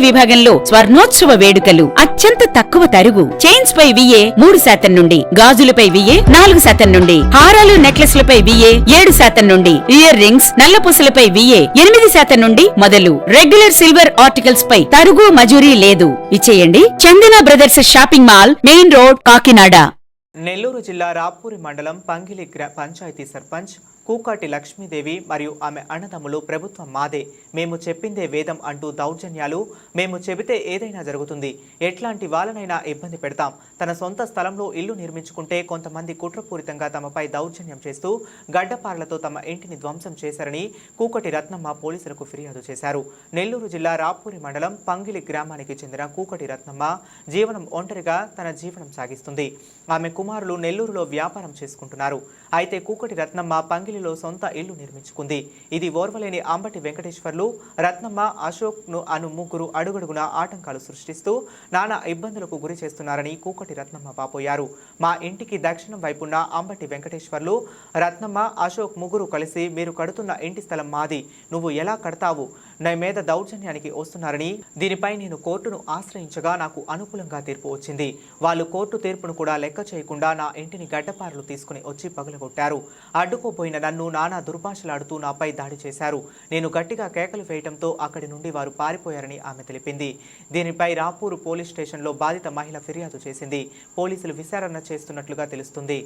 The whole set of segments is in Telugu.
విభాగంలో స్వర్ణోత్సవ వేడుకలు అత్యంత తక్కువ తరుగు. చైన్స్ పై విఏ మూడు శాతం నుండి గాజులపై విఏ నాలుగు శాతం నుండి హారాలు నెక్లెస్లపై విఏ ఏడు శాతం నుండి ఇయర్ రింగ్స్ నల్లపూసలపై విఏ ఎనిమిది శాతం నుండి మొదలు. రెగ్యులర్ సిల్వర్ ఆర్టికల్స్ పై తరుగు మజూరీ లేదు. ఇచ్చేయండి. Chandana brothers shopping mall main road Kakinada. Nellore జిల్లా రాపూరి మండలం పంగిలి పంచాయతీ సర్పంచ్ కూకాటి లక్ష్మీదేవి మరియు ఆమె అన్నదమ్ములు ప్రభుత్వం మాదే. మేము చెప్పిందే వేదం అంటూ దౌర్జన్యాలు. మేము చెబితే ఏదైనా జరుగుతుంది. ఎట్లాంటి వాళ్ళనైనా ఇబ్బంది పెడతాం. తన సొంత స్థలంలో ఇల్లు నిర్మించుకుంటే కొంతమంది కుట్రపూరితంగా తమపై దౌర్జన్యం చేస్తూ గడ్డపారలతో తమ ఇంటిని ధ్వంసం చేశారని కూకటి రత్నమ్మ పోలీసులకు ఫిర్యాదు చేశారు. నెల్లూరు జిల్లా రాపూరి మండలం పంగిలి గ్రామానికి చెందిన కూకటి రత్నమ్మ జీవనం ఒంటరిగా తన జీవనం సాగిస్తుంది. ఆమె కుమారులు నెల్లూరులో వ్యాపారం చేసుకుంటున్నారు. అయితే కూకటి రత్నమ్మ పంగిలి పంగిలిలో సొంత ఇల్లు నిర్మించుకుంది. ఇది ఓర్వలేని అంబటి వెంకటేశ్వర్లు రత్నమ్మ అశోక్ను అను ముగ్గురు అడుగడుగున ఆటంకాలు సృష్టిస్తూ నానా ఇబ్బందులకు గురి చేస్తున్నారని కూకటి రత్నమ్మ పాపోయారు మా ఇంటికి దక్షిణం వైపున్న అంబటి వెంకటేశ్వర్లు రత్నమ్మ అశోక్ ముగ్గురు కలిసి మీరు కడుతున్న ఇంటి స్థలం మాది. నువ్వు ఎలా కడతావు? నా మీద దౌర్జన్యానికి వస్తున్నారని దీనిపై నేను కోర్టును ఆశ్రయించగా నాకు అనుకూలంగా తీర్పు వచ్చింది. వాళ్ళు కోర్టు తీర్పును కూడా లెక్క చేయకుండా నా ఇంటిని గడ్డపారలు తీసుకుని వచ్చి పగలగొట్టారు. అడ్డుకోపోయిన నన్ను నానా దుర్భాషలాడుతూ నాపై దాడి చేశారు. నేను గట్టిగా కేకలు వేయడంతో అక్కడి నుండి వారు పారిపోయారని ఆమె తెలిపింది. దీనిపై రాపూరు పోలీస్ స్టేషన్లో బాధిత మహిళ ఫిర్యాదు చేసింది. పోలీసులు విచారణ చేస్తున్నట్లుగా తెలుస్తుంది.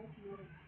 ಬಳಸಬಹುದು